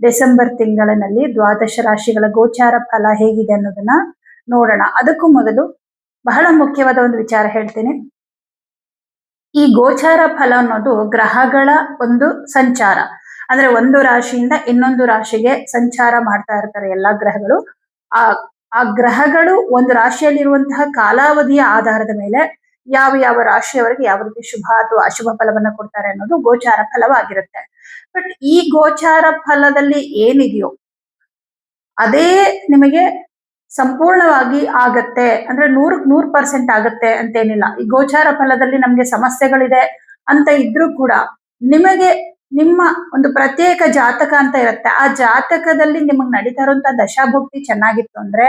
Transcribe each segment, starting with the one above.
December ತಿಂಗಳಿನಲ್ಲಿ ದ್ವಾದಶ ರಾಶಿಗಳ ಗೋಚಾರ ಫಲ ಹೇಗಿದೆ ಅನ್ನೋದನ್ನ ನೋಡೋಣ. ಅದಕ್ಕೂ ಮೊದಲು ಬಹಳ ಮುಖ್ಯವಾದ ಒಂದು ವಿಚಾರ ಹೇಳ್ತೇನೆ. ಈ ಗೋಚಾರ ಫಲ ಅನ್ನೋದು ಗ್ರಹಗಳ ಒಂದು ಸಂಚಾರ. ಅಂದ್ರೆ ಒಂದು ರಾಶಿಯಿಂದ ಇನ್ನೊಂದು ರಾಶಿಗೆ ಸಂಚಾರ ಮಾಡ್ತಾ ಇರ್ತಾರೆ ಎಲ್ಲಾ ಗ್ರಹಗಳು. ಆ ಆ ಗ್ರಹಗಳು ಒಂದು ರಾಶಿಯಲ್ಲಿರುವಂತಹ ಕಾಲಾವಧಿಯ ಆಧಾರದ ಮೇಲೆ ಯಾವ ಯಾವ ರಾಶಿಯವರಿಗೆ ಯಾವ ರೀತಿ ಶುಭ ಅಥವಾ ಅಶುಭ ಫಲವನ್ನ ಕೊಡ್ತಾರೆ ಅನ್ನೋದು ಗೋಚಾರ ಫಲವಾಗಿರುತ್ತೆ. ಬಟ್ ಈ ಗೋಚಾರ ಫಲದಲ್ಲಿ ಏನಿದೆಯೋ, ಅದೇ ನಿಮಗೆ ಸಂಪೂರ್ಣವಾಗಿ ಆಗತ್ತೆ. ಅಂದ್ರೆ ನೂರ್ ನೂರ್ ಪರ್ಸೆಂಟ್ ಆಗತ್ತೆ ಅಂತೇನಿಲ್ಲ. ಈ ಗೋಚಾರ ಫಲದಲ್ಲಿ ನಮ್ಗೆ ಸಮಸ್ಯೆಗಳಿದೆ ಅಂತ ಇದ್ರೂ ಕೂಡ ನಿಮಗೆ ನಿಮ್ಮ ಒಂದು ಪ್ರತ್ಯೇಕ ಜಾತಕ ಅಂತ ಇರುತ್ತೆ. ಆ ಜಾತಕದಲ್ಲಿ ನಿಮಗೆ ನಡೀತಾ ಇರುವಂತಹ ದಶಾಭುಕ್ತಿ ಚೆನ್ನಾಗಿತ್ತು ಅಂದ್ರೆ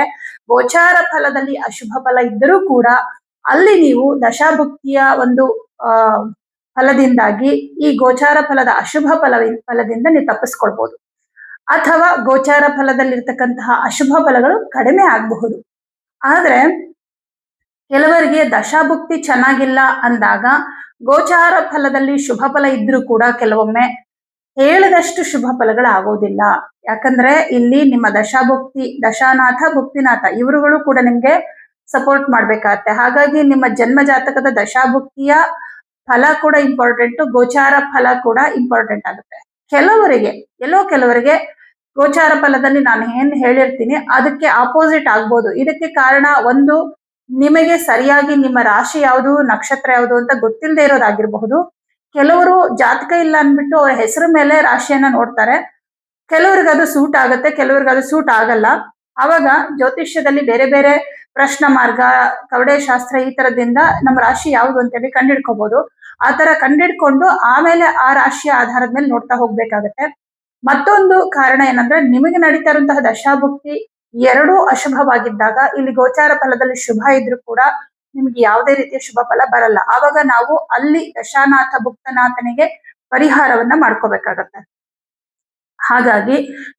ಗೋಚಾರ ಫಲದಲ್ಲಿ ಅಶುಭ ಫಲ ಇದ್ದರೂ ಕೂಡ ಅಲ್ಲಿ ನೀವು ದಶಾಭುಕ್ತಿಯ ಒಂದು ಫಲದಿಂದಾಗಿ ಈ ಗೋಚಾರ ಫಲದ ಅಶುಭ ಫಲ ಫಲದಿಂದ ನೀವು ತಪ್ಪಿಸ್ಕೊಳ್ಬಹುದು ಅಥವಾ ಗೋಚಾರ ಫಲದಲ್ಲಿರ್ತಕ್ಕಂತಹ ಅಶುಭ ಫಲಗಳು ಕಡಿಮೆ ಆಗಬಹುದು. ಆದ್ರೆ, ಕೆಲವರಿಗೆ ದಶಾಭುಕ್ತಿ ಚೆನ್ನಾಗಿಲ್ಲ ಅಂದಾಗ ಗೋಚಾರ ಫಲದಲ್ಲಿ ಶುಭ ಫಲ ಇದ್ರೂ ಕೂಡ ಕೆಲವೊಮ್ಮೆ ಹೇಳಿದಷ್ಟು ಶುಭ ಫಲಗಳು ಆಗೋದಿಲ್ಲ ಯಾಕಂದ್ರೆ ಇಲ್ಲಿ ನಿಮ್ಮ ದಶಾಭುಕ್ತಿ, ದಶಾನಾಥ, ಭುಕ್ತಿನಾಥ ಇವರುಗಳು ಕೂಡ ನಿಮ್ಗೆ ಸಪೋರ್ಟ್ ಮಾಡ್ಬೇಕಾಗತ್ತೆ. ಹಾಗಾಗಿ ನಿಮ್ಮ ಜನ್ಮ ಜಾತಕದ ದಶಾಭುಕ್ತಿಯ ಫಲ ಕೂಡ ಇಂಪಾರ್ಟೆಂಟ್ ಗೋಚಾರ ಫಲ ಕೂಡ ಇಂಪಾರ್ಟೆಂಟ್ ಆಗುತ್ತೆ. ಕೆಲವರಿಗೆ, ಎಲ್ಲೋ ಕೆಲವರಿಗೆ ಗೋಚಾರ ಫಲದಲ್ಲಿ ನಾನು ಏನ್ ಹೇಳಿರ್ತೀನಿ, ಅದಕ್ಕೆ ಆಪೋಸಿಟ್ ಆಗ್ಬೋದು. ಇದಕ್ಕೆ ಕಾರಣ ಒಂದು, ನಿಮಗೆ ಸರಿಯಾಗಿ ನಿಮ್ಮ ರಾಶಿ ಯಾವುದು, ನಕ್ಷತ್ರ ಯಾವುದು ಅಂತ ಗೊತ್ತಿಲ್ಲದೆ ಇರೋದಾಗಿರಬಹುದು. ಕೆಲವರು ಜಾತಕ ಇಲ್ಲ ಅಂದ್ಬಿಟ್ಟು ಅವ್ರ ಹೆಸರು ಮೇಲೆ ರಾಶಿಯನ್ನ ನೋಡ್ತಾರೆ. ಕೆಲವ್ರಿಗೆ ಅದು ಸೂಟ್ ಆಗುತ್ತೆ, ಕೆಲವ್ರಿಗೆ ಅದು ಸೂಟ್ ಆಗಲ್ಲ. ಅವಾಗ ಜ್ಯೋತಿಷ್ಯದಲ್ಲಿ ಬೇರೆ ಬೇರೆ ಪ್ರಶ್ನ ಮಾರ್ಗ, ಕವಡೆ ಶಾಸ್ತ್ರ ಈ ತರದಿಂದ ನಮ್ಮ ರಾಶಿ ಯಾವುದು ಅಂತೇಳಿ ಕಂಡಿಡ್ಕೋಬಹುದು ಆ ತರ ಕಂಡಿಡ್ಕೊಂಡು ಆಮೇಲೆ ಆ ರಾಶಿಯ ಆಧಾರದ ಮೇಲೆ ನೋಡ್ತಾ ಹೋಗ್ಬೇಕಾಗತ್ತೆ. ಮತ್ತೊಂದು ಕಾರಣ ಏನಂದ್ರೆ ನಿಮಗೆ ನಡೀತಾ ಇರುವಂತಹ ದಶಾಭುಕ್ತಿ ಎರಡೂ ಅಶುಭವಾಗಿದ್ದಾಗ ಇಲ್ಲಿ ಗೋಚಾರ ಫಲದಲ್ಲಿ ಶುಭ ಇದ್ರೂ ಕೂಡ ನಿಮ್ಗೆ ಯಾವುದೇ ರೀತಿಯ ಶುಭ ಫಲ ಬರಲ್ಲ. ಆವಾಗ ನಾವು ಅಲ್ಲಿ ದಶಾನಾಥ ಭುಕ್ತನಾಥನಿಗೆ ಪರಿಹಾರವನ್ನ ಮಾಡ್ಕೋಬೇಕಾಗತ್ತೆ. ಹಾಗಾಗಿ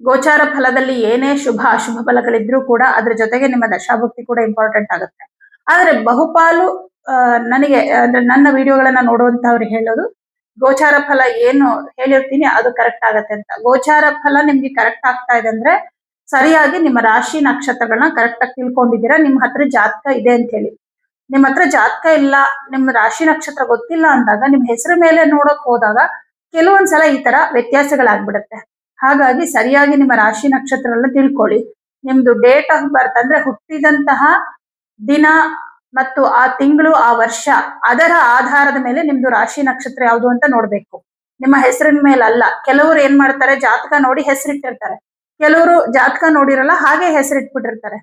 ಗೋಚಾರ ಫಲದಲ್ಲಿ ಏನೇ ಶುಭ ಅಶುಭ ಫಲಗಳಿದ್ರೂ ಕೂಡ ಅದ್ರ ಜೊತೆಗೆ ನಿಮ್ಮ ದಶಾಭಕ್ತಿ ಕೂಡ ಇಂಪಾರ್ಟೆಂಟ್ ಆಗುತ್ತೆ. ಆದ್ರೆ ಬಹುಪಾಲು ನನಗೆ, ಅಂದ್ರೆ ನನ್ನ ವಿಡಿಯೋಗಳನ್ನ ನೋಡುವಂತವ್ರು ಹೇಳೋದು, ಗೋಚಾರ ಫಲ ಏನು ಹೇಳಿರ್ತೀನಿ ಅದು ಕರೆಕ್ಟ್ ಆಗತ್ತೆ ಅಂತ. ಗೋಚಾರ ಫಲ ನಿಮ್ಗೆ ಕರೆಕ್ಟ್ ಆಗ್ತಾ ಇದೆ ಅಂದ್ರೆ ಸರಿಯಾಗಿ ನಿಮ್ಮ ರಾಶಿ ನಕ್ಷತ್ರಗಳನ್ನ ಕರೆಕ್ಟ್ ಆಗಿ ತಿಳ್ಕೊಂಡಿದ್ದೀರಾ ನಿಮ್ಮ ಹತ್ರ ಜಾತಕ ಇದೆ ಅಂತ ಹೇಳಿ. ನಿಮ್ಮ ಹತ್ರ ಜಾತಕ ಇಲ್ಲ ನಿಮ್ಮ ರಾಶಿ ನಕ್ಷತ್ರ ಗೊತ್ತಿಲ್ಲ ಅಂದಾಗ ನಿಮ್ಮ ಹೆಸರು ಮೇಲೆ ನೋಡಕ್ ಹೋದಾಗ ಕೆಲವೊಂದ್ಸಲ ಈ ತರ ವ್ಯತ್ಯಾಸಗಳಾಗ್ಬಿಡುತ್ತೆ. ಹಾಗಾಗಿ ಸರಿಯಾಗಿ ನಿಮ್ಮ ರಾಶಿ ನಕ್ಷತ್ರ ಎಲ್ಲ ತಿಳ್ಕೊಳ್ಳಿ. ನಿಮ್ದು ಡೇಟ್ ಆಫ್ ಬರ್ತ್ ಅಂದ್ರೆ ಹುಟ್ಟಿದಂತಹ ದಿನ ಮತ್ತು ಆ ತಿಂಗಳು, ಆ ವರ್ಷ, ಅದರ ಆಧಾರದ ಮೇಲೆ ನಿಮ್ದು ರಾಶಿ ನಕ್ಷತ್ರ ಯಾವುದು ಅಂತ ನೋಡ್ಬೇಕು. ನಿಮ್ಮ ಹೆಸರಿನ ಮೇಲೆ ಅಲ್ಲ ಕೆಲವರು ಏನ್ ಮಾಡ್ತಾರೆ, ಜಾತಕ ನೋಡಿ ಹೆಸರಿಟ್ಟಿರ್ತಾರೆ. ಕೆಲವರು ಜಾತಕ ನೋಡಿರಲ್ಲ, ಹಾಗೆ ಹೆಸರಿಟ್ಬಿಟ್ಟಿರ್ತಾರೆ.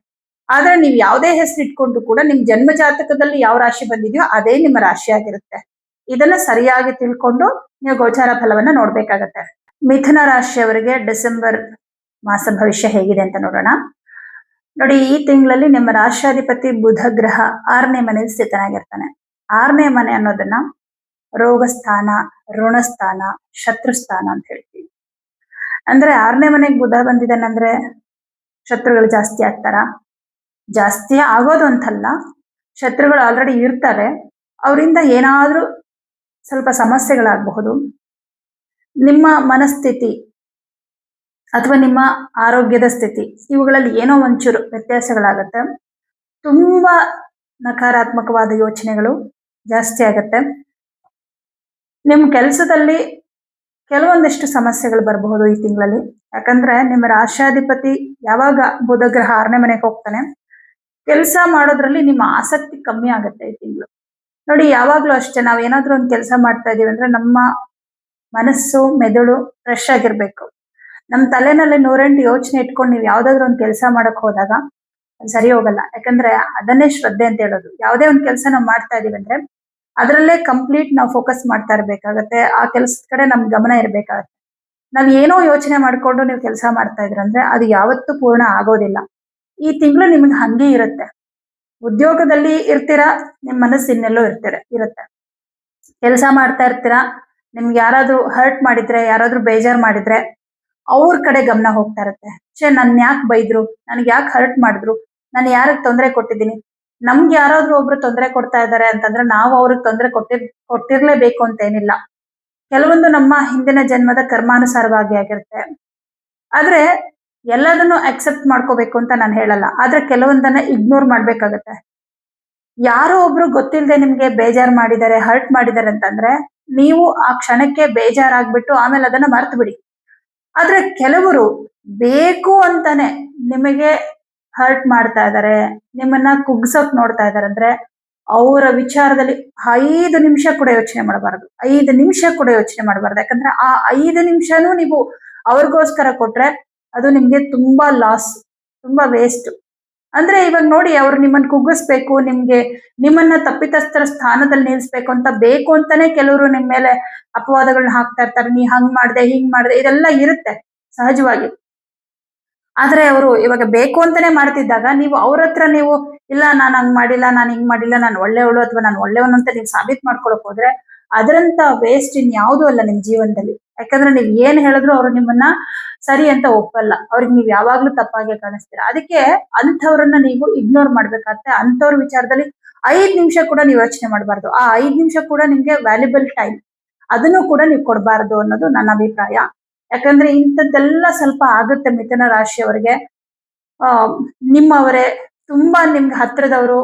ಆದ್ರೆ ನೀವು ಯಾವುದೇ ಹೆಸರಿಟ್ಕೊಂಡು ಕೂಡ ನಿಮ್ ಜನ್ಮ ಜಾತಕದಲ್ಲಿ ಯಾವ ರಾಶಿ ಬಂದಿದೆಯೋ ಅದೇ ನಿಮ್ಮ ರಾಶಿ ಆಗಿರುತ್ತೆ. ಇದನ್ನ ಸರಿಯಾಗಿ ತಿಳ್ಕೊಂಡು ನೀವು ಗೋಚಾರ ಫಲವನ್ನ ನೋಡ್ಬೇಕಾಗತ್ತೆ. ಮಿಥುನ ರಾಶಿಯವರಿಗೆ ಡಿಸೆಂಬರ್ ಮಾಸ ಭವಿಷ್ಯ ಹೇಗಿದೆ ಅಂತ ನೋಡೋಣ. ನೋಡಿ, ಈ ತಿಂಗಳಲ್ಲಿ ನಿಮ್ಮ ರಾಷ್ಟ್ರಾಧಿಪತಿ ಬುಧ ಗ್ರಹ ಆರನೇ ಮನೆಯಲ್ಲಿ ಸ್ಥಿತನಾಗಿರ್ತಾನೆ. ಆರನೇ ಮನೆ ಅನ್ನೋದನ್ನ ರೋಗ ಸ್ಥಾನ ಋಣಸ್ಥಾನ, ಶತ್ರುಸ್ಥಾನ ಅಂತ ಹೇಳ್ತೀವಿ. ಅಂದ್ರೆ ಆರನೇ ಮನೆಗೆ ಬುಧ ಬಂದಿದ್ದಾನಂದ್ರೆ ಶತ್ರುಗಳು ಜಾಸ್ತಿ ಆಗ್ತಾರ? ಜಾಸ್ತಿ ಆಗೋದು ಅಂತಲ್ಲ. ಶತ್ರುಗಳು ಆಲ್ರೆಡಿ ಇರ್ತಾರೆ. ಅವರಿಂದ ಏನಾದ್ರೂ ಸ್ವಲ್ಪ ಸಮಸ್ಯೆಗಳಾಗಬಹುದು. ನಿಮ್ಮ ಮನಸ್ಥಿತಿ ಅಥವಾ ನಿಮ್ಮ ಆರೋಗ್ಯದ ಸ್ಥಿತಿ, ಇವುಗಳಲ್ಲಿ ಏನೋ ಒಂಚೂರು ವ್ಯತ್ಯಾಸಗಳಾಗತ್ತೆ. ತುಂಬಾ ನಕಾರಾತ್ಮಕವಾದ ಯೋಚನೆಗಳು ಜಾಸ್ತಿ ಆಗತ್ತೆ. ನಿಮ್ಮ ಕೆಲಸದಲ್ಲಿ ಕೆಲವೊಂದಿಷ್ಟು ಸಮಸ್ಯೆಗಳು ಬರಬಹುದು ಈ ತಿಂಗಳಲ್ಲಿ. ಯಾಕಂದ್ರೆ ನಿಮ್ಮ ರಾಷ್ಟ್ರಾಧಿಪತಿ ಯಾವಾಗ ಬುಧಗ್ರಹ ಆರನೇ ಮನೆಗೆ ಹೋಗ್ತಾನೆ, ಕೆಲಸ ಮಾಡೋದ್ರಲ್ಲಿ ನಿಮ್ಮ ಆಸಕ್ತಿ ಕಮ್ಮಿ ಆಗುತ್ತೆ ಈ ತಿಂಗಳು. ನೋಡಿ, ಯಾವಾಗ್ಲೂ ಅಷ್ಟೇ ನಾವ್ ಏನಾದ್ರೂ ಒಂದು ಕೆಲಸ ಮಾಡ್ತಾ ಇದೀವಿ ಅಂದ್ರೆ ನಮ್ಮ ಮನಸ್ಸು, ಮೆದುಳು ಫ್ರೆಶ್ ಆಗಿರ್ಬೇಕು. ನಮ್ ತಲೆನಲ್ಲಿ ನೂರೆಂಟು ಯೋಚನೆ ಇಟ್ಕೊಂಡು ನೀವು ಯಾವ್ದಾದ್ರು ಒಂದು ಕೆಲಸ ಮಾಡಕ್ ಹೋದಾಗ ಸರಿ ಹೋಗಲ್ಲ. ಯಾಕಂದ್ರೆ ಅದನ್ನೇ ಶ್ರದ್ಧೆ ಅಂತ ಹೇಳೋದು. ಯಾವುದೇ ಒಂದು ಕೆಲಸ ನಾವು ಮಾಡ್ತಾ ಇದೀವಿ ಅಂದ್ರೆ ಅದರಲ್ಲೇ ಕಂಪ್ಲೀಟ್ ನಾವು ಫೋಕಸ್ ಮಾಡ್ತಾ ಇರ್ಬೇಕಾಗತ್ತೆ. ಆ ಕೆಲಸದ ಕಡೆ ನಮ್ ಗಮನ ಇರ್ಬೇಕಾಗತ್ತೆ. ನಾವ್ ಏನೋ ಯೋಚನೆ ಮಾಡ್ಕೊಂಡು ನೀವು ಕೆಲಸ ಮಾಡ್ತಾ ಇದ್ರಂದ್ರೆ ಅದು ಯಾವತ್ತೂ ಪೂರ್ಣ ಆಗೋದಿಲ್ಲ. ಈ ತಿಂಗಳು ನಿಮ್ಗೆ ಹಂಗೆ ಇರುತ್ತೆ. ಉದ್ಯೋಗದಲ್ಲಿ ಇರ್ತೀರಾ, ನಿಮ್ ಮನಸ್ಸು ಇನ್ನೆಲ್ಲೋ ಇರ್ತೀರ, ಇರುತ್ತೆ. ಕೆಲಸ ಮಾಡ್ತಾ ಇರ್ತೀರಾ ನಿಮ್ಗೆ ಯಾರಾದ್ರೂ ಹರ್ಟ್ ಮಾಡಿದ್ರೆ, ಯಾರಾದ್ರೂ ಬೇಜಾರ್ ಮಾಡಿದ್ರೆ, ಅವ್ರ ಕಡೆ ಗಮನ ಹೋಗ್ತಾ ಇರುತ್ತೆ. ಛೇ ನನ್ ಯಾಕೆ ಬೈದ್ರು? ನನ್ಗೆ ಯಾಕೆ ಹರ್ಟ್ ಮಾಡಿದ್ರು? ನಾನು ಯಾರಿಗೆ ತೊಂದರೆ ಕೊಟ್ಟಿದ್ದೀನಿ? ನಮ್ಗೆ ಯಾರಾದ್ರೂ ಒಬ್ರು ತೊಂದರೆ ಕೊಡ್ತಾ ಇದ್ದಾರೆ ಅಂತಂದ್ರೆ ನಾವು ಅವ್ರಿಗೆ ತೊಂದರೆ ಕೊಟ್ಟಿರ್, ಕೊಟ್ಟಿರ್ಲೇಬೇಕು ಅಂತ ಏನಿಲ್ಲ ಕೆಲವೊಂದು ನಮ್ಮ ಹಿಂದಿನ ಜನ್ಮದ ಕರ್ಮಾನುಸಾರವಾಗಿ ಆಗಿರುತ್ತೆ. ಆದ್ರೆ ಎಲ್ಲದನ್ನು ಅಕ್ಸೆಪ್ಟ್ ಮಾಡ್ಕೋಬೇಕು ಅಂತ ನಾನು ಹೇಳಲ್ಲ. ಆದ್ರೆ ಕೆಲವೊಂದನ್ನ ಇಗ್ನೋರ್ ಮಾಡ್ಬೇಕಾಗತ್ತೆ. ಯಾರೋ ಒಬ್ರು ಗೊತ್ತಿಲ್ಲದೆ ನಿಮ್ಗೆ ಬೇಜಾರ್ ಮಾಡಿದ್ದಾರೆ ಹರ್ಟ್ ಮಾಡಿದ್ದಾರೆ ಅಂತಂದ್ರೆ ನೀವು ಆ ಕ್ಷಣಕ್ಕೆ ಬೇಜಾರಾಗ್ಬಿಟ್ಟು ಆಮೇಲೆ ಅದನ್ನ ಮರ್ತು ಬಿಡಿ ಆದ್ರೆ ಕೆಲವರು ಬೇಕು ಅಂತಾನೆ ನಿಮಗೆ ಹರ್ಟ್ ಮಾಡ್ತಾ ಇದ್ದಾರೆ ನಿಮ್ಮನ್ನ ಕುಗ್ಸೋಕ್ ನೋಡ್ತಾ ಇದಾರೆ ಅಂದ್ರೆ ಅವರ ವಿಚಾರದಲ್ಲಿ ಐದು ನಿಮಿಷ ಕೂಡ ಯೋಚನೆ ಮಾಡಬಾರದು. ಐದು ನಿಮಿಷ ಕೂಡ ಯೋಚನೆ ಮಾಡಬಾರ್ದು. ಯಾಕಂದ್ರೆ ಆ ಐದು ನಿಮಿಷನೂ ನೀವು ಅವ್ರಿಗೋಸ್ಕರ ಕೊಟ್ರೆ ಅದು ನಿಮ್ಗೆ ತುಂಬಾ ಲಾಸ್ ತುಂಬಾ ವೇಸ್ಟ್ ಅಂದ್ರೆ ಇವಾಗ ನೋಡಿ ಅವ್ರು ನಿಮ್ಮನ್ನ ಕುಗ್ಗಿಸ್ಬೇಕು, ನಿಮ್ಗೆ ನಿಮ್ಮನ್ನ ತಪ್ಪಿತಸ್ಥರ ಸ್ಥಾನದಲ್ಲಿ ನಿಲ್ಸ್ಬೇಕು ಅಂತ ಬೇಕು ಅಂತಾನೆ ಕೆಲವರು ನಿಮ್ ಮೇಲೆ ಅಪವಾದಗಳನ್ನ ಹಾಕ್ತಾ ಇರ್ತಾರೆ. ನೀ ಹಂಗ್ ಮಾಡ್ದೆ, ಹಿಂಗ್ ಮಾಡ್ದೆ, ಇದೆಲ್ಲ ಇರುತ್ತೆ ಸಹಜವಾಗಿ. ಆದ್ರೆ ಅವರು ಇವಾಗ ಬೇಕು ಅಂತಾನೆ ಮಾಡ್ತಿದ್ದಾಗ ನೀವು ಅವ್ರ ಹತ್ರ ನೀವು, ಇಲ್ಲ ನಾನು ಹಂಗ್ ಮಾಡಿಲ್ಲ, ನಾನು ಹಿಂಗ್ ಮಾಡಿಲ್ಲ, ನಾನು ಒಳ್ಳೆಯವಳು ಅಥವಾ ನಾನು ಒಳ್ಳೆಯವನು ಅಂತ ನೀವು ಸಾಬೀತ್ ಮಾಡ್ಕೊಳಕ್ ಹೋದ್ರೆ ಅದರಂತ ವೇಸ್ಟ್ ಇನ್ ಯಾವುದೂ ಅಲ್ಲ ನಿಮ್ ಜೀವನದಲ್ಲಿ. ಯಾಕಂದ್ರೆ ನೀವ್ ಏನ್ ಹೇಳಿದ್ರು ಅವ್ರು ನಿಮ್ಮನ್ನ ಸರಿ ಅಂತ ಒಪ್ಪಲ್ಲ. ಅವ್ರಿಗೆ ನೀವ್ ಯಾವಾಗ್ಲೂ ತಪ್ಪಾಗೆ ಕಾಣಿಸ್ತೀರಾ. ಅದಕ್ಕೆ ಅಂಥವ್ರನ್ನ ನೀವು ಇಗ್ನೋರ್ ಮಾಡ್ಬೇಕಾಗತ್ತೆ ಅಂಥವ್ರ ವಿಚಾರದಲ್ಲಿ ಐದ್ ನಿಮಿಷ ಕೂಡ ನೀವು ಯೋಚನೆ ಮಾಡಬಾರ್ದು. ಆ ಐದ್ ನಿಮಿಷ ಕೂಡ ನಿಮ್ಗೆ ವ್ಯಾಲ್ಯೂಬಲ್ ಟೈಮ್ ಅದನ್ನು ಕೂಡ ನೀವು ಕೊಡಬಾರ್ದು ಅನ್ನೋದು ನನ್ನ ಅಭಿಪ್ರಾಯ. ಯಾಕಂದ್ರೆ ಇಂಥದ್ದೆಲ್ಲ ಸ್ವಲ್ಪ ಆಗುತ್ತೆ ಮಿಥುನ ರಾಶಿಯವರಿಗೆ. ಆ, ನಿಮ್ಮವರೇ ತುಂಬಾ ನಿಮ್ಗೆ ಹತ್ರದವರು,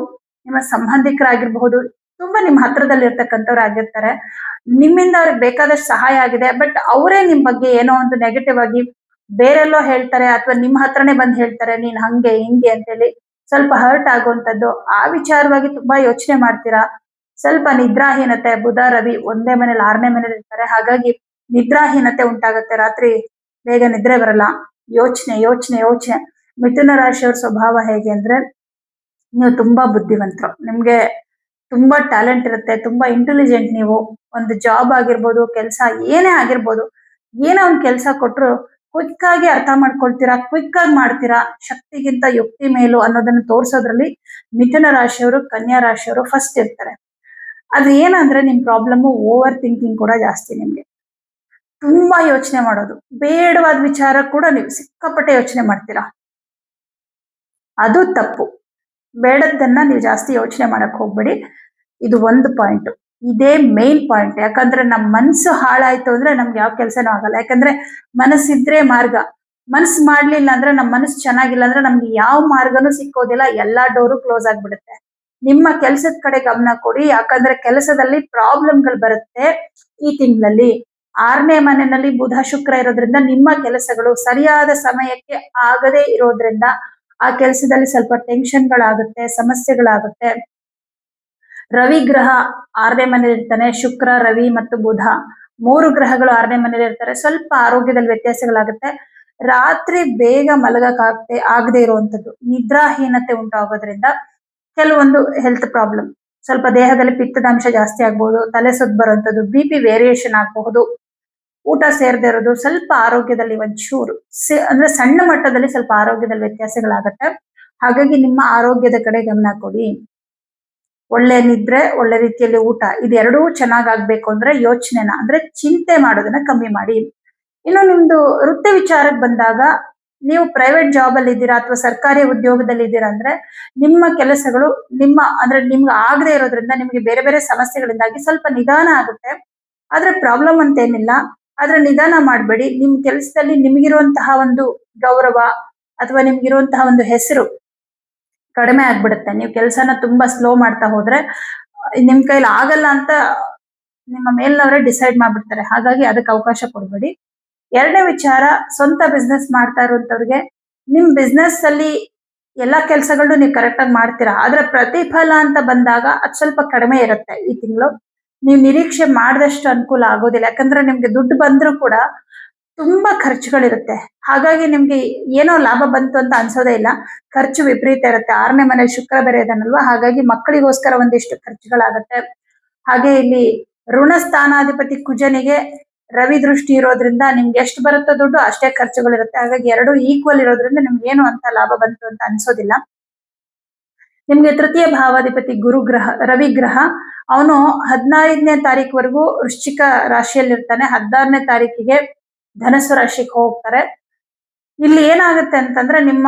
ನಿಮ್ಮ ಸಂಬಂಧಿಕರಾಗಿರ್ಬಹುದು ತುಂಬಾ ನಿಮ್ ಹತ್ರದಲ್ಲಿ ಇರ್ತಕ್ಕಂಥವ್ರು ಆಗಿರ್ತಾರೆ. ನಿಮ್ಮಿಂದ ಅವ್ರಿಗೆ ಬೇಕಾದಷ್ಟು ಸಹಾಯ ಆಗಿದೆ. ಬಟ್ ಅವರೇ ನಿಮ್ ಬಗ್ಗೆ ಏನೋ ಒಂದು ನೆಗೆಟಿವ್ ಆಗಿ ಬೇರೆಲ್ಲೋ ಹೇಳ್ತಾರೆ ಅಥವಾ ನಿಮ್ ಹತ್ರನೇ ಬಂದು ಹೇಳ್ತಾರೆ, ನೀನ್ ಹಂಗೆ, ಹಿಂಗೆ ಅಂತೇಳಿ ಸ್ವಲ್ಪ ಹರ್ಟ್ ಆಗುವಂಥದ್ದು. ಆ ವಿಚಾರವಾಗಿ ತುಂಬಾ ಯೋಚನೆ ಮಾಡ್ತೀರಾ? ಸ್ವಲ್ಪ ನಿದ್ರಾಹೀನತೆ, ಬುಧ, ರವಿ ಒಂದೇ ಮನೇಲಿ, ಆರನೇ ಮನೇಲಿ ಇರ್ತಾರೆ. ಹಾಗಾಗಿ ನಿದ್ರಾಹೀನತೆ ಉಂಟಾಗುತ್ತೆ. ರಾತ್ರಿ ಬೇಗ ನಿದ್ರೆ ಬರಲ್ಲ. ಯೋಚನೆ ಯೋಚನೆ ಯೋಚನೆ. ಮಿಥುನ ರಾಶಿಯವ್ರ ಸ್ವಭಾವ ಹೇಗೆ ಅಂದ್ರೆ, ನೀವು ತುಂಬಾ ಬುದ್ಧಿವಂತರು. ನಿಮ್ಗೆ ತುಂಬಾ ಟ್ಯಾಲೆಂಟ್ ಇರುತ್ತೆ, ತುಂಬಾ ಇಂಟೆಲಿಜೆಂಟ್ ನೀವು, ಒಂದು ಜಾಬ್ ಆಗಿರ್ಬೋದು, ಕೆಲಸ ಏನೇ ಆಗಿರ್ಬೋದು, ಏನೋ ಒಂದು ಕೆಲಸ ಕೊಟ್ರು ಕ್ವಿಕ್ ಆಗಿ ಅರ್ಥ ಮಾಡ್ಕೊಳ್ತೀರಾ ಕ್ವಿಕ್ ಆಗಿ ಮಾಡ್ತೀರಾ, ಶಕ್ತಿಗಿಂತ ಯುಕ್ತಿ ಮೇಲು ಅನ್ನೋದನ್ನ ತೋರ್ಸೋದ್ರಲ್ಲಿ ಮಿಥುನ ರಾಶಿಯವರು, ಕನ್ಯಾ ರಾಶಿಯವರು ಫಸ್ಟ್ ಇರ್ತಾರೆ. ಅದು ಏನಂದ್ರೆ ನಿಮ್ ಪ್ರಾಬ್ಲಮ್ ಓವರ್ ಥಿಂಕಿಂಗ್ ಕೂಡ ಜಾಸ್ತಿ ನಿಮ್ಗೆ. ತುಂಬಾ ಯೋಚನೆ ಮಾಡೋದು, ಬೇಡವಾದ ವಿಚಾರ ಕೂಡ ನೀವು ಸಿಕ್ಕಾಪಟ್ಟೆ ಯೋಚನೆ ಮಾಡ್ತೀರಾ. ಅದು ತಪ್ಪು. ಬೇಡದ್ದನ್ನ ನೀವು ಜಾಸ್ತಿ ಯೋಚನೆ ಮಾಡಕ್ ಹೋಗ್ಬೇಡಿ. ಇದು ಒಂದು ಪಾಯಿಂಟ್ ಇದೇ ಮೇನ್ ಪಾಯಿಂಟ್ ಯಾಕಂದ್ರೆ ನಮ್ ಮನಸ್ಸು ಹಾಳಾಯ್ತು ಅಂದ್ರೆ ನಮ್ಗೆ ಯಾವ ಕೆಲ್ಸನೂ ಆಗಲ್ಲ. ಯಾಕಂದ್ರೆ ಮನಸ್ಸಿದ್ರೆ ಮಾರ್ಗ. ಮನಸ್ಸು ಮಾಡ್ಲಿಲ್ಲ ಅಂದ್ರೆ ನಮ್ ಮನಸ್ಸು ಚೆನ್ನಾಗಿಲ್ಲ ಅಂದ್ರೆ ನಮ್ಗೆ ಯಾವ ಮಾರ್ಗನೂ ಸಿಕ್ಕೋದಿಲ್ಲ. ಎಲ್ಲಾ ಡೋರು ಕ್ಲೋಸ್ ಆಗ್ಬಿಡುತ್ತೆ. ನಿಮ್ಮ ಕೆಲಸದ ಕಡೆ ಗಮನ ಕೊಡಿ. ಯಾಕಂದ್ರೆ ಕೆಲಸದಲ್ಲಿ ಪ್ರಾಬ್ಲಮ್ಗಳು ಬರುತ್ತೆ ಈ ತಿಂಗಳಲ್ಲಿ. ಆರನೇ ಮನೆಯಲ್ಲಿ ಬುಧ, ಶುಕ್ರ ಇರೋದ್ರಿಂದ ನಿಮ್ಮ ಕೆಲಸಗಳು ಸರಿಯಾದ ಸಮಯಕ್ಕೆ ಆಗದೇ ಇರೋದ್ರಿಂದ ಆ ಕೆಲಸದಲ್ಲಿ ಸ್ವಲ್ಪ ಟೆನ್ಷನ್ಗಳಾಗುತ್ತೆ ಸಮಸ್ಯೆಗಳಾಗುತ್ತೆ. ರವಿ ಗ್ರಹ ಆರನೇ ಮನೇಲಿ ಇರ್ತಾನೆ, ಶುಕ್ರ, ರವಿ ಮತ್ತು ಬುಧ. ಮೂರು ಗ್ರಹಗಳು ಆರನೇ ಮನೇಲಿ ಇರ್ತಾರೆ. ಸ್ವಲ್ಪ ಆರೋಗ್ಯದಲ್ಲಿ ವ್ಯತ್ಯಾಸಗಳಾಗುತ್ತೆ. ರಾತ್ರಿ ಬೇಗ ಮಲಗಕ್ಕಾಗದೆ, ಆಗದೆ ಇರುವಂತದ್ದು ನಿದ್ರಾಹೀನತೆ ಉಂಟಾಗೋದ್ರಿಂದ ಕೆಲವೊಂದು ಹೆಲ್ತ್ ಪ್ರಾಬ್ಲಮ್ ಸ್ವಲ್ಪ ದೇಹದಲ್ಲಿ ಪಿತ್ತದ ಅಂಶ ಜಾಸ್ತಿ ಆಗ್ಬಹುದು ತಲೆ ಸುತ್ತ ಬರುವಂತದ್ದು ಬಿ ಪಿ ವೇರಿಯೇಷನ್ ಆಗಬಹುದು, ಊಟ ಸೇರದೆ ಇರೋದು, ಸ್ವಲ್ಪ ಆರೋಗ್ಯದಲ್ಲಿ ಒಂಚೂರು ಅಂದ್ರೆ ಸಣ್ಣ ಮಟ್ಟದಲ್ಲಿ ಸ್ವಲ್ಪ ಆರೋಗ್ಯದಲ್ಲಿ ವ್ಯತ್ಯಾಸಗಳಾಗತ್ತೆ. ಹಾಗಾಗಿ ನಿಮ್ಮ ಆರೋಗ್ಯದ ಕಡೆ ಗಮನ ಕೊಡಿ. ಒಳ್ಳೆ ನಿದ್ರೆ, ಒಳ್ಳೆ ರೀತಿಯಲ್ಲಿ ಊಟ, ಇದೆರಡೂ ಚೆನ್ನಾಗಾಗ್ಬೇಕು ಅಂದ್ರೆ ಯೋಚನೆನ, ಅಂದ್ರೆ ಚಿಂತೆ ಮಾಡೋದನ್ನ ಕಮ್ಮಿ ಮಾಡಿ. ಇನ್ನು ನಿಮ್ದು ವೃತ್ತಿ ವಿಚಾರಕ್ಕೆ ಬಂದಾಗ ನೀವು ಪ್ರೈವೇಟ್ ಜಾಬ್ ಅಲ್ಲಿ ಇದ್ದೀರಾ ಅಥವಾ ಸರ್ಕಾರಿ ಉದ್ಯೋಗದಲ್ಲಿ ಇದ್ದೀರಾ ಅಂದ್ರೆ ನಿಮ್ಮ ಕೆಲಸಗಳು ನಿಮ್ಮ, ಅಂದ್ರೆ ನಿಮ್ಗೆ ಆಗದೆ ಇರೋದ್ರಿಂದ ನಿಮಗೆ ಬೇರೆ ಬೇರೆ ಸಮಸ್ಯೆಗಳಿಂದಾಗಿ ಸ್ವಲ್ಪ ನಿಧಾನ ಆಗುತ್ತೆ. ಆದ್ರೆ ಪ್ರಾಬ್ಲಮ್ ಅಂತ ಏನಿಲ್ಲ ಆದ್ರೆ ನಿಧಾನ ಮಾಡಬೇಡಿ. ನಿಮ್ ಕೆಲಸದಲ್ಲಿ ನಿಮ್ಗಿರುವಂತಹ ಒಂದು ಗೌರವ ಅಥವಾ ನಿಮ್ಗಿರುವಂತಹ ಒಂದು ಹೆಸರು ಕಡಿಮೆ ಆಗ್ಬಿಡುತ್ತೆ. ನೀವು ಕೆಲಸನ ತುಂಬಾ ಸ್ಲೋ ಮಾಡ್ತಾ ಹೋದ್ರೆ, ನಿಮ್ ಕೈಲಿ ಆಗಲ್ಲ ಅಂತ ನಿಮ್ಮ ಮೇಲ್ನವರೇ ಡಿಸೈಡ್ ಮಾಡ್ಬಿಡ್ತಾರೆ. ಹಾಗಾಗಿ ಅದಕ್ಕೆ ಅವಕಾಶ ಕೊಡಬೇಡಿ. ಎರಡನೇ ವಿಚಾರ, ಸ್ವಂತ ಬಿಸ್ನೆಸ್ ಮಾಡ್ತಾ ಇರುವಂತವ್ರಿಗೆ ನಿಮ್ ಬಿಸ್ನೆಸ್ ಅಲ್ಲಿ ಎಲ್ಲಾ ಕೆಲಸಗಳನ್ನೂ ನೀವು ಕರೆಕ್ಟ್ ಆಗಿ ಮಾಡ್ತೀರಾ? ಆದ್ರೆ ಪ್ರತಿಫಲ ಅಂತ ಬಂದಾಗ ಅದ್ ಸ್ವಲ್ಪ ಕಡಿಮೆ ಇರುತ್ತೆ ಈ ತಿಂಗಳು. ನೀವು ನಿರೀಕ್ಷೆ ಮಾಡಿದಷ್ಟು ಅನುಕೂಲ ಆಗೋದಿಲ್ಲ. ಯಾಕಂದ್ರೆ ನಿಮ್ಗೆ ದುಡ್ಡು ಬಂದ್ರೂ ಕೂಡ ತುಂಬಾ ಖರ್ಚುಗಳಿರುತ್ತೆ. ಹಾಗಾಗಿ ನಿಮ್ಗೆ ಏನೋ ಲಾಭ ಬಂತು ಅಂತ ಅನ್ಸೋದೇ ಇಲ್ಲ. ಖರ್ಚು ವಿಪರೀತ ಇರುತ್ತೆ. ಆರನೇ ಮನೆ ಶುಕ್ರ ಬೇರೆ ಹಾಗಾಗಿ ಮಕ್ಕಳಿಗೋಸ್ಕರ ಒಂದಿಷ್ಟು ಖರ್ಚುಗಳಾಗತ್ತೆ. ಹಾಗೆ ಇಲ್ಲಿ ಋಣ ಸ್ಥಾನಾಧಿಪತಿ ಕುಜನಿಗೆ ರವಿ ದೃಷ್ಟಿ ಇರೋದ್ರಿಂದ ನಿಮ್ಗೆ ಎಷ್ಟು ಬರುತ್ತೋ ದುಡ್ಡು ಅಷ್ಟೇ ಖರ್ಚುಗಳಿರುತ್ತೆ. ಹಾಗಾಗಿ ಎರಡು ಈಕ್ವಲ್ ಇರೋದ್ರಿಂದ ನಿಮ್ಗೆ ಏನು ಅಂತ ಲಾಭ ಬಂತು ಅಂತ ಅನ್ಸೋದಿಲ್ಲ. ನಿಮ್ಗೆ ತೃತೀಯ ಭಾವಾಧಿಪತಿ ಗುರು ಗ್ರಹ, ರವಿ ಗ್ರಹ. ಅವನು ಹದಿನೈದನೇ ತಾರೀಕುವರೆಗೂ ವೃಶ್ಚಿಕ ರಾಶಿಯಲ್ಲಿರ್ತಾನೆ. ಹದಿನಾರನೇ ತಾರೀಕಿಗೆ ಧನಸ್ಸು ರಾಶಿಗೆ ಹೋಗ್ತಾರೆ. ಇಲ್ಲಿ ಏನಾಗುತ್ತೆ ಅಂತಂದ್ರೆ ನಿಮ್ಮ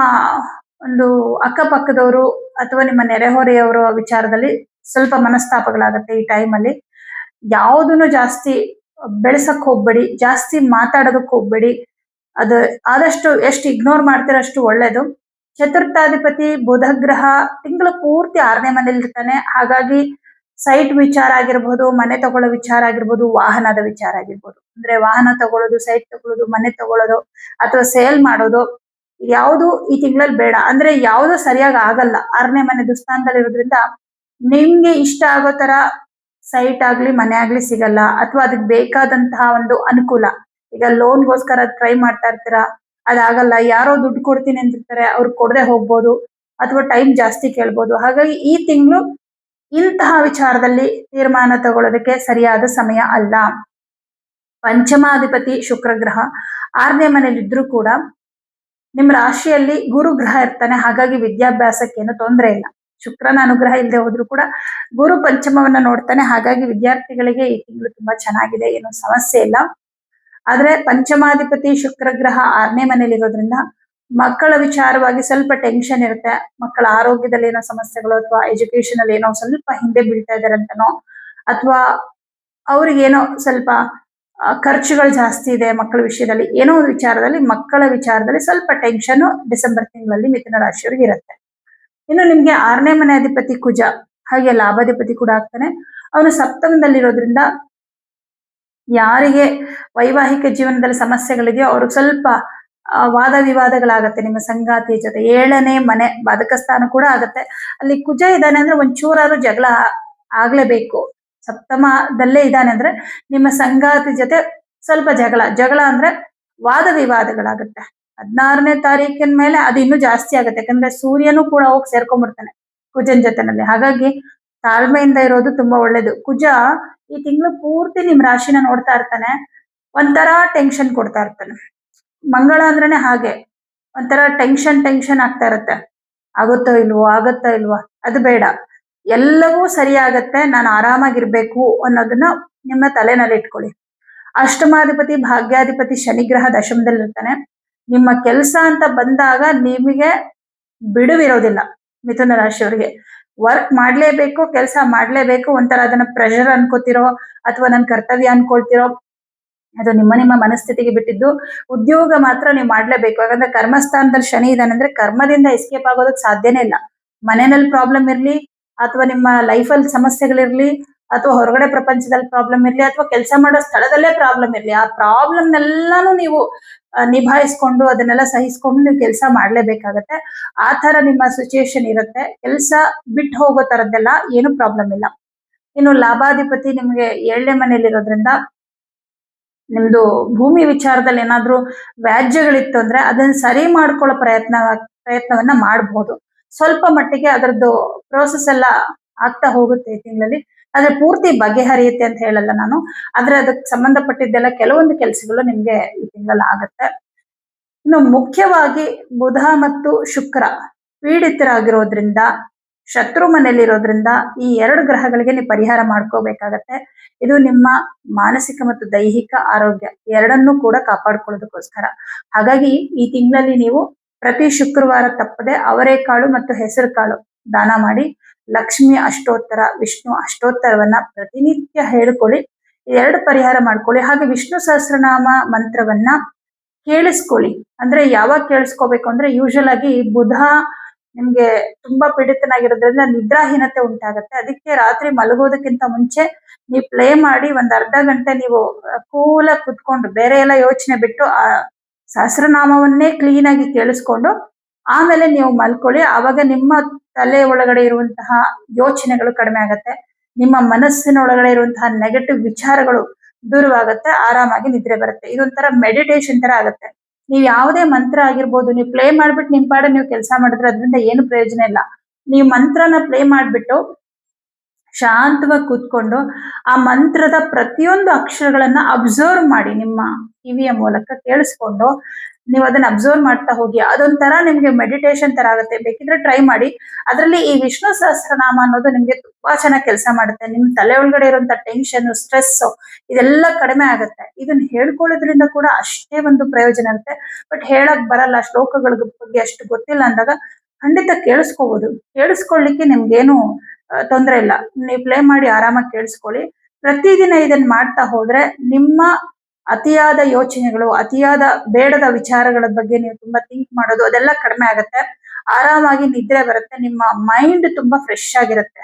ಒಂದು ಅಕ್ಕಪಕ್ಕದವರು ಅಥವಾ ನಿಮ್ಮ ನೆರೆಹೊರೆಯವರ ವಿಚಾರದಲ್ಲಿ ಸ್ವಲ್ಪ ಮನಸ್ತಾಪಗಳಾಗುತ್ತೆ ಈ ಟೈಮಲ್ಲಿ ಯಾವುದನ್ನು ಜಾಸ್ತಿ ಬೆಳೆಸಕ್ ಹೋಗ್ಬೇಡಿ, ಜಾಸ್ತಿ ಮಾತಾಡೋದಕ್ಕೆ ಹೋಗ್ಬೇಡಿ. ಅದು ಆದಷ್ಟು ಎಷ್ಟು ಇಗ್ನೋರ್ ಮಾಡ್ತೀರ ಅಷ್ಟು ಒಳ್ಳೇದು. ಚತುರ್ಥಾಧಿಪತಿ ಬುಧ ಗ್ರಹ ತಿಂಗಳು ಪೂರ್ತಿ ಆರನೇ ಮನೇಲಿ ಇರ್ತಾನೆ ಹಾಗಾಗಿ ಸೈಟ್ ವಿಚಾರ ಆಗಿರ್ಬೋದು, ಮನೆ ತಗೊಳ್ಳೋ ವಿಚಾರ ಆಗಿರ್ಬೋದು, ವಾಹನದ ವಿಚಾರ ಆಗಿರ್ಬೋದು. ಅಂದ್ರೆ ವಾಹನ ತಗೊಳ್ಳೋದು, ಸೈಟ್ ತಗೊಳ್ಳೋದು, ಮನೆ ತಗೊಳ್ಳೋದು ಅಥವಾ ಸೇಲ್ ಮಾಡೋದು ಯಾವುದು ಈ ತಿಂಗಳಲ್ಲಿ ಬೇಡ. ಅಂದ್ರೆ ಯಾವುದು ಸರಿಯಾಗಿ ಆಗಲ್ಲ. ಆರನೇ ಮನೆ ದುಸ್ಥಾನದಲ್ಲಿ ಇರೋದ್ರಿಂದ ನಿಮ್ಗೆ ಇಷ್ಟ ಆಗೋ ತರ ಸೈಟ್ ಆಗ್ಲಿ, ಮನೆ ಆಗ್ಲಿ ಸಿಗಲ್ಲ. ಅಥವಾ ಅದಕ್ಕೆ ಬೇಕಾದಂತಹ ಒಂದು ಅನುಕೂಲ. ಈಗ ಲೋನ್ಗೋಸ್ಕರ ಟ್ರೈ ಮಾಡ್ತಾ ಇರ್ತೀರಾ? ಅದಾಗಲ್ಲ. ಯಾರೋ ದುಡ್ಡು ಕೊಡ್ತೀನಿ ಅಂತಿರ್ತಾರೆ, ಅವ್ರು ಕೊಡದೆ ಹೋಗ್ಬೋದು. ಅಥವಾ ಟೈಮ್ ಜಾಸ್ತಿ ಕೇಳ್ಬೋದು. ಹಾಗಾಗಿ ಈ ತಿಂಗಳು ಇಂತಹ ವಿಚಾರದಲ್ಲಿ ತೀರ್ಮಾನ ತಗೊಳ್ಳೋದಕ್ಕೆ ಸರಿಯಾದ ಸಮಯ ಅಲ್ಲ. ಪಂಚಮಾಧಿಪತಿ ಶುಕ್ರ ಗ್ರಹ. ಆರನೇ ಮನೇಲಿ ಇದ್ರೂ ಕೂಡ ನಿಮ್ಮ ರಾಶಿಯಲ್ಲಿ ಗುರು ಗ್ರಹ ಇರ್ತಾನೆ. ಹಾಗಾಗಿ ವಿದ್ಯಾಭ್ಯಾಸಕ್ಕೇನು ತೊಂದರೆ ಇಲ್ಲ. ಶುಕ್ರನ ಅನುಗ್ರಹ ಇಲ್ಲದೆ ಹೋದ್ರು ಕೂಡ ಗುರು ಪಂಚಮವನ್ನ ನೋಡ್ತಾನೆ. ಹಾಗಾಗಿ ವಿದ್ಯಾರ್ಥಿಗಳಿಗೆ ಈ ತಿಂಗಳು ತುಂಬಾ ಚೆನ್ನಾಗಿದೆ. ಏನು ಸಮಸ್ಯೆ ಇಲ್ಲ. ಆದ್ರೆ ಪಂಚಮಾಧಿಪತಿ ಶುಕ್ರ ಗ್ರಹ ಆರನೇ ಮನೆಯಲ್ಲಿರೋದ್ರಿಂದ ಇರೋದ್ರಿಂದ ಮಕ್ಕಳ ವಿಚಾರವಾಗಿ ಸ್ವಲ್ಪ ಟೆನ್ಷನ್ ಇರುತ್ತೆ. ಮಕ್ಕಳ ಆರೋಗ್ಯದಲ್ಲಿ ಏನೋ ಸಮಸ್ಯೆಗಳು ಅಥವಾ ಎಜುಕೇಶನ್ ಅಲ್ಲಿ ಏನೋ ಸ್ವಲ್ಪ ಹಿಂದೆ ಬೀಳ್ತಾ ಇದಾರೆ ಅಂತನೋ, ಅಥವಾ ಅವ್ರಿಗೇನೋ ಸ್ವಲ್ಪ ಖರ್ಚುಗಳು ಜಾಸ್ತಿ ಇದೆ ಮಕ್ಕಳ ವಿಷಯದಲ್ಲಿ, ಏನೋ ಒಂದು ವಿಚಾರದಲ್ಲಿ, ಮಕ್ಕಳ ವಿಚಾರದಲ್ಲಿ ಸ್ವಲ್ಪ ಟೆನ್ಷನ್ ಡಿಸೆಂಬರ್ ತಿಂಗಳಲ್ಲಿ ಮಿಥುನ ರಾಶಿಯವರಿಗೆ ಇರುತ್ತೆ. ಇನ್ನು ನಿಮ್ಗೆ ಆರನೇ ಮನೆ ಅಧಿಪತಿ ಕುಜ, ಹಾಗೆ ಲಾಭಾಧಿಪತಿ ಕೂಡ ಆಗ್ತಾನೆ. ಅವನು ಸಪ್ತಮದಲ್ಲಿರೋದ್ರಿಂದ ಯಾರಿಗೆ ವೈವಾಹಿಕ ಜೀವನದಲ್ಲಿ ಸಮಸ್ಯೆಗಳಿದೆಯೋ ಅವ್ರಿಗೆ ಸ್ವಲ್ಪ ವಾದ ವಿವಾದಗಳಾಗತ್ತೆ, ನಿಮ್ಮ ಸಂಗಾತಿಯ ಜೊತೆ. ಏಳನೇ ಮನೆ ಬದಕ ಸ್ಥಾನ ಕೂಡ ಆಗತ್ತೆ. ಅಲ್ಲಿ ಕುಜ ಇದ್ದಾನೆ ಅಂದ್ರೆ ಒಂಚೂರಾದ್ರು ಜಗಳ ಆಗ್ಲೇಬೇಕು. ಸಪ್ತಮದಲ್ಲೇ ಇದ್ದಾನೆ ಅಂದ್ರೆ ನಿಮ್ಮ ಸಂಗಾತಿ ಜೊತೆ ಸ್ವಲ್ಪ ಜಗಳ. ಜಗಳ ಅಂದ್ರೆ ವಾದ ವಿವಾದಗಳಾಗತ್ತೆ. ಹದಿನಾರನೇ ತಾರೀಕಿನ ಮೇಲೆ ಅದು ಇನ್ನೂ ಜಾಸ್ತಿ ಆಗುತ್ತೆ. ಯಾಕಂದ್ರೆ ಸೂರ್ಯನು ಕೂಡ ಹೋಗಿ ಸೇರ್ಕೊಂಡ್ಬಿಡ್ತಾನೆ ಕುಜನ್ ಜೊತೆನಲ್ಲಿ. ಹಾಗಾಗಿ ತಾಳ್ಮೆಯಿಂದ ಇರೋದು ತುಂಬಾ ಒಳ್ಳೇದು. ಕುಜ ಈ ತಿಂಗಳು ಪೂರ್ತಿ ನಿಮ್ ರಾಶಿನ ನೋಡ್ತಾ ಇರ್ತಾನೆ. ಒಂಥರ ಟೆನ್ಷನ್ ಕೊಡ್ತಾ ಇರ್ತಾನೆ. ಮಂಗಳ ಅಂದ್ರೇನೆ ಹಾಗೆ. ಒಂಥರ ಟೆನ್ಷನ್ ಟೆನ್ಷನ್ ಆಗ್ತಾ ಇರುತ್ತೆ. ಆಗುತ್ತೋ ಇಲ್ವೋ ಆಗುತ್ತೋ ಇಲ್ವೋ, ಅದು ಬೇಡ. ಎಲ್ಲವೂ ಸರಿ ಆಗತ್ತೆ ನಾನು ಆರಾಮಾಗಿರ್ಬೇಕು ಅನ್ನೋದನ್ನ ನಿಮ್ಮ ತಲೆನಲ್ಲಿ ಇಟ್ಕೊಳ್ಳಿ. ಅಷ್ಟಮಾಧಿಪತಿ, ಭಾಗ್ಯಾಧಿಪತಿ ಶನಿಗ್ರಹ ದಶಮದಲ್ಲಿರ್ತಾನೆ ನಿಮ್ಮ ಕೆಲಸ ಅಂತ ಬಂದಾಗ ನಿಮಗೆ ಬಿಡುವಿರೋದಿಲ್ಲ ಮಿಥುನ ರಾಶಿಯವರಿಗೆ. ವರ್ಕ್ ಮಾಡ್ಲೇಬೇಕು, ಕೆಲಸ ಮಾಡ್ಲೇಬೇಕು, ಒಂಥರ ಅದನ್ನ ಪ್ರೆಷರ್ ಅನ್ಕೋತಿರೋ, ಅಥವಾ ನನ್ನ ಕರ್ತವ್ಯ ಅನ್ಕೊಳ್ತಿರೋ ಅದು ನಿಮ್ಮ ನಿಮ್ಮ ಮನಸ್ಥಿತಿಗೆ ಬಿಟ್ಟಿದ್ದು ಉದ್ಯೋಗ ಮಾತ್ರ ನೀವು ಮಾಡ್ಲೇಬೇಕು. ಯಾಕಂದ್ರೆ ಕರ್ಮಸ್ಥಾನದಲ್ಲಿ ಶನಿ ಇದ್ದಾನೆ ಅಂದ್ರೆ ಕರ್ಮದಿಂದ ಎಸ್ಕೇಪ್ ಆಗೋದಕ್ಕೆ ಸಾಧ್ಯನೇ ಇಲ್ಲ. ಮನೆಯಲ್ಲಿ ಪ್ರಾಬ್ಲಮ್ ಇರಲಿ ಅಥವಾ ನಿಮ್ಮ ಲೈಫಲ್ಲಿ ಸಮಸ್ಯೆಗಳಿರಲಿ ಅಥವಾ ಹೊರಗಡೆ ಪ್ರಪಂಚದಲ್ಲಿ ಪ್ರಾಬ್ಲಮ್ ಇರಲಿ ಅಥವಾ ಕೆಲಸ ಮಾಡೋ ಸ್ಥಳದಲ್ಲೇ ಪ್ರಾಬ್ಲಮ್ ಇರಲಿ, ಆ ಪ್ರಾಬ್ಲಮ್ನೆಲ್ಲಾನು ನೀವು ನಿಭಾಯಿಸ್ಕೊಂಡು ಅದನ್ನೆಲ್ಲ ಸಹಿಸ್ಕೊಂಡು ನೀವು ಕೆಲಸ ಮಾಡ್ಲೇಬೇಕಾಗತ್ತೆ. ಆ ತರ ನಿಮ್ಮ ಸಿಚುಯೇಷನ್ ಇರುತ್ತೆ. ಕೆಲಸ ಬಿಟ್ಟು ಹೋಗೋ ತರದ್ದೆಲ್ಲ ಏನು ಪ್ರಾಬ್ಲಮ್ ಇಲ್ಲ. ಇನ್ನು ಲಾಭಾಧಿಪತಿ ನಿಮಗೆ ಏಳನೇ ಮನೆಯಲ್ಲಿರೋದ್ರಿಂದ ನಿಮ್ದು ಭೂಮಿ ವಿಚಾರದಲ್ಲಿ ಏನಾದ್ರೂ ವ್ಯಾಜ್ಯಗಳಿತ್ತು ಅಂದ್ರೆ ಅದನ್ನ ಸರಿ ಮಾಡ್ಕೊಳ್ಳೋ ಪ್ರಯತ್ನ, ಪ್ರಯತ್ನವನ್ನ ಮಾಡಬಹುದು ಸ್ವಲ್ಪ ಮಟ್ಟಿಗೆ ಅದರದ್ದು ಪ್ರೋಸೆಸ್ ಎಲ್ಲ ಆಗ್ತಾ ಹೋಗುತ್ತೆ ಈ ತಿಂಗಳಲ್ಲಿ. ಆದ್ರೆ ಪೂರ್ತಿ ಬಗೆಹರಿಯುತ್ತೆ ಅಂತ ಹೇಳಲ್ಲ ನಾನು. ಆದ್ರೆ ಅದಕ್ಕೆ ಸಂಬಂಧಪಟ್ಟಿದ್ದೆಲ್ಲ ಕೆಲವೊಂದು ಕೆಲಸಗಳು ನಿಮ್ಗೆ ಈ ತಿಂಗಳಲ್ಲಿ ಆಗತ್ತೆ. ಇನ್ನು ಮುಖ್ಯವಾಗಿ ಬುಧ ಮತ್ತು ಶುಕ್ರ ಪೀಡಿತರಾಗಿರೋದ್ರಿಂದ ಶತ್ರು ಮನೆಯಲ್ಲಿರೋದ್ರಿಂದ ಈ ಎರಡು ಗ್ರಹಗಳಿಗೆ ನೀವು ಪರಿಹಾರ ಮಾಡ್ಕೋಬೇಕಾಗತ್ತೆ. ಇದು ನಿಮ್ಮ ಮಾನಸಿಕ ಮತ್ತು ದೈಹಿಕ ಆರೋಗ್ಯ ಎರಡನ್ನೂ ಕೂಡ ಕಾಪಾಡ್ಕೊಳ್ಳೋದಕ್ಕೋಸ್ಕರ. ಹಾಗಾಗಿ ಈ ತಿಂಗಳಲ್ಲಿ ನೀವು ಪ್ರತಿ ಶುಕ್ರವಾರ ತಪ್ಪದೆ ಅವರೆಕಾಳು ಮತ್ತು ಹೆಸರು ಕಾಳು ದಾನ ಮಾಡಿ, ಲಕ್ಷ್ಮಿ ಅಷ್ಟೋತ್ತರ, ವಿಷ್ಣು ಅಷ್ಟೋತ್ತರವನ್ನ ಪ್ರತಿನಿತ್ಯ ಹೇಳ್ಕೊಳ್ಳಿ. ಎರಡು ಪರಿಹಾರ ಮಾಡ್ಕೊಳ್ಳಿ. ಹಾಗೆ ವಿಷ್ಣು ಸಹಸ್ರನಾಮ ಮಂತ್ರವನ್ನ ಕೇಳಿಸ್ಕೊಳ್ಳಿ. ಅಂದ್ರೆ ಯಾವಾಗ ಕೇಳಿಸ್ಕೋಬೇಕು ಅಂದ್ರೆ ಯೂಶಲ್ ಆಗಿ ಬುಧ ನಿಮ್ಗೆ ತುಂಬಾ ಪೀಡಿತನಾಗಿರೋದ್ರಿಂದ ನಿದ್ರಾಹೀನತೆ ಉಂಟಾಗತ್ತೆ. ಅದಕ್ಕೆ ರಾತ್ರಿ ಮಲಗೋದಕ್ಕಿಂತ ಮುಂಚೆ ನೀವು ಪ್ಲೇ ಮಾಡಿ ಒಂದ್ ಅರ್ಧ ಗಂಟೆ ನೀವು ಕೂಲ ಕುತ್ಕೊಂಡು ಬೇರೆ ಎಲ್ಲ ಯೋಚನೆ ಬಿಟ್ಟು, ಆ, ಸಹಸ್ರನಾಮವನ್ನೇ ಕ್ಲೀನ್ ಆಗಿ ಕೇಳಿಸ್ಕೊಂಡು ಆಮೇಲೆ ನೀವು ಮಲ್ಕೊಳ್ಳಿ. ಆವಾಗ ನಿಮ್ಮ ತಲೆ ಒಳಗಡೆ ಇರುವಂತಹ ಯೋಚನೆಗಳು ಕಡಿಮೆ ಆಗತ್ತೆ. ನಿಮ್ಮ ಮನಸ್ಸಿನ ಒಳಗಡೆ ಇರುವಂತಹ ನೆಗೆಟಿವ್ ವಿಚಾರಗಳು ದೂರವಾಗತ್ತೆ. ಆರಾಮಾಗಿ ನಿದ್ರೆ ಬರುತ್ತೆ. ಇದೊಂಥರ ಮೆಡಿಟೇಷನ್ ತರ ಆಗತ್ತೆ. ನೀವು ಯಾವುದೇ ಮಂತ್ರ ಆಗಿರ್ಬೋದು, ನೀವು ಪ್ಲೇ ಮಾಡ್ಬಿಟ್ಟು ನಿಮ್ ಪಾಡ ನೀವು ಕೆಲಸ ಮಾಡಿದ್ರೆ ಅದರಿಂದ ಏನು ಪ್ರಯೋಜನ ಇಲ್ಲ. ನೀವು ಮಂತ್ರನ ಪ್ಲೇ ಮಾಡ್ಬಿಟ್ಟು ಶಾಂತವಾಗಿ ಕೂತ್ಕೊಂಡು ಆ ಮಂತ್ರದ ಪ್ರತಿಯೊಂದು ಅಕ್ಷರಗಳನ್ನ ಅಬ್ಸರ್ವ್ ಮಾಡಿ ನಿಮ್ಮ ಕಿವಿಯ ಮೂಲಕ ಕೇಳಿಸ್ಕೊಂಡು ನೀವು ಅದನ್ನ ಅಬ್ಸರ್ವ್ ಮಾಡ್ತಾ ಹೋಗಿ, ಅದೊಂಥರ ನಿಮ್ಗೆ ಮೆಡಿಟೇಷನ್ ತರ ಆಗುತ್ತೆ. ಬೇಕಿದ್ರೆ ಟ್ರೈ ಮಾಡಿ. ಅದರಲ್ಲಿ ಈ ವಿಷ್ಣು ಸಹಸ್ರನಾಮ ಅನ್ನೋದು ನಿಮ್ಗೆ ತುಂಬಾ ಚೆನ್ನಾಗಿ ಕೆಲಸ ಮಾಡುತ್ತೆ. ನಿಮ್ ತಲೆ ಒಳಗಡೆ ಇರುವಂತ ಟೆನ್ಷನ್ ಸ್ಟ್ರೆಸ್ ಇದೆಲ್ಲ ಕಡಿಮೆ ಆಗುತ್ತೆ. ಇದನ್ನ ಹೇಳ್ಕೊಳ್ಳೋದ್ರಿಂದ ಕೂಡ ಅಷ್ಟೇ ಒಂದು ಪ್ರಯೋಜನ ಇರುತ್ತೆ. ಬಟ್ ಹೇಳಕ್ ಬರಲ್ಲ, ಶ್ಲೋಕಗಳ ಬಗ್ಗೆ ಅಷ್ಟು ಗೊತ್ತಿಲ್ಲ ಅಂದಾಗ ಖಂಡಿತ ಕೇಳಿಸ್ಕೋಬಹುದು ಕೇಳಿಸ್ಕೊಳ್ಳಿಕ್ಕೆ ನಿಮ್ಗೇನು ತೊಂದರೆ ಇಲ್ಲ. ನೀವು ಪ್ಲೇ ಮಾಡಿ ಆರಾಮಾಗಿ ಕೇಳಿಸ್ಕೊಳ್ಳಿ. ಪ್ರತಿದಿನ ಇದನ್ನ ಮಾಡ್ತಾ ಹೋದ್ರೆ ನಿಮ್ಮ ಅತಿಯಾದ ಯೋಚನೆಗಳು, ಅತಿಯಾದ ಬೇಡದ ವಿಚಾರಗಳ ಬಗ್ಗೆ ನೀವು ತುಂಬಾ ಥಿಂಕ್ ಮಾಡೋದು ಅದೆಲ್ಲ ಕಡಿಮೆ ಆಗುತ್ತೆ. ಆರಾಮಾಗಿ ನಿದ್ರೆ ಬರುತ್ತೆ, ನಿಮ್ಮ ಮೈಂಡ್ ತುಂಬಾ ಫ್ರೆಶ್ ಆಗಿರುತ್ತೆ.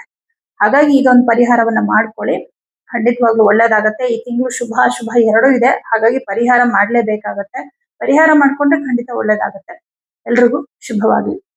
ಹಾಗಾಗಿ ಇದೊಂದು ಪರಿಹಾರವನ್ನ ಮಾಡ್ಕೊಳ್ಳಿ. ಖಂಡಿತವಾಗ್ಲೂ ಒಳ್ಳೇದಾಗತ್ತೆ. ಈ ತಿಂಗಳು ಶುಭ ಶುಭ ಎರಡೂ ಇದೆ. ಹಾಗಾಗಿ ಪರಿಹಾರ ಮಾಡ್ಲೇಬೇಕಾಗತ್ತೆ. ಪರಿಹಾರ ಮಾಡ್ಕೊಂಡ್ರೆ ಖಂಡಿತ ಒಳ್ಳೇದಾಗತ್ತೆ. ಎಲ್ರಿಗೂ ಶುಭವಾಗ್ಲಿ